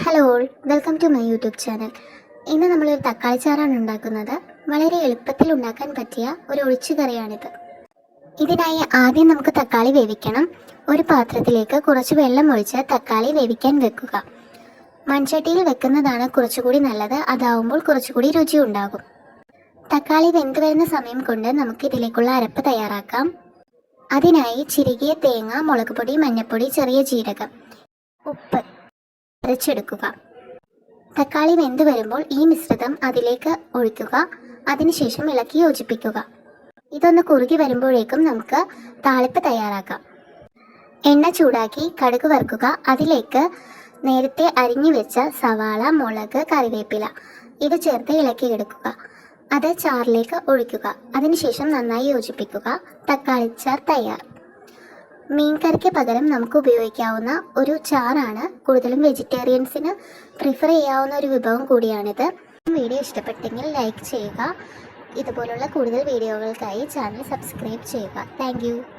Hello welcome to my YouTube channel ഇന്ന് നമ്മളൊരു തക്കാളി ചാറാണ് ഉണ്ടാക്കുന്നത്. വളരെ എളുപ്പത്തിൽ ഉണ്ടാക്കാൻ പറ്റിയ ഒരു ഒഴിച്ചുകറിയാണിത് ഇതിനായി ആദ്യം നമുക്ക് തക്കാളി വേവിക്കണം. ഒരു പാത്രത്തിലേക്ക് കുറച്ച് വെള്ളം ഒഴിച്ച് തക്കാളി വേവിക്കാൻ വെക്കുക. മൺചട്ടിയിൽ വെക്കുന്നതാണ് കുറച്ചുകൂടി നല്ലത്. അതാവുമ്പോൾ കുറച്ചുകൂടി രുചി ഉണ്ടാകും. തക്കാളി വെന്ത് വരുന്ന സമയം കൊണ്ട് നമുക്ക് ഇതിലേക്കുള്ള അരപ്പ് തയ്യാറാക്കാം. അതിനായി ചിരുകിയ തേങ്ങ മുളക് പൊടി മഞ്ഞൾപ്പൊടി ചെറിയ ജീരകം ഉപ്പ് അരച്ചെടുക്കുക തക്കാളി വെന്ത് വരുമ്പോൾ ഈ മിശ്രിതം അതിലേക്ക് ഒഴിക്കുക. അതിനുശേഷം ഇളക്കി യോജിപ്പിക്കുക. ഇതൊന്ന് കുറുകി വരുമ്പോഴേക്കും നമുക്ക് താളിപ്പ് തയ്യാറാക്കാം. എണ്ണ ചൂടാക്കി കടുക് വറുക്കുക. അതിലേക്ക് നേരത്തെ അരിഞ്ഞു വെച്ച സവാള മുളക് കറിവേപ്പില ഇത് ചേർത്ത് ഇളക്കി എടുക്കുക. അത് ചാറിലേക്ക് ഒഴിക്കുക. അതിനുശേഷം നന്നായി യോജിപ്പിക്കുക. തക്കാളി ചാർ തയ്യാർ മീൻകറിക്ക് പകരം നമുക്ക് ഉപയോഗിക്കാവുന്ന ഒരു ചാറാണ്. കൂടുതലും വെജിറ്റേറിയൻസിന് പ്രിഫർ ചെയ്യാവുന്ന ഒരു വിഭവം കൂടിയാണിത്. വീഡിയോ ഇഷ്ടപ്പെട്ടെങ്കിൽ ലൈക്ക് ചെയ്യുക. ഇതുപോലുള്ള കൂടുതൽ വീഡിയോകൾക്കായി ചാനൽ സബ്സ്ക്രൈബ് ചെയ്യുക. താങ്ക്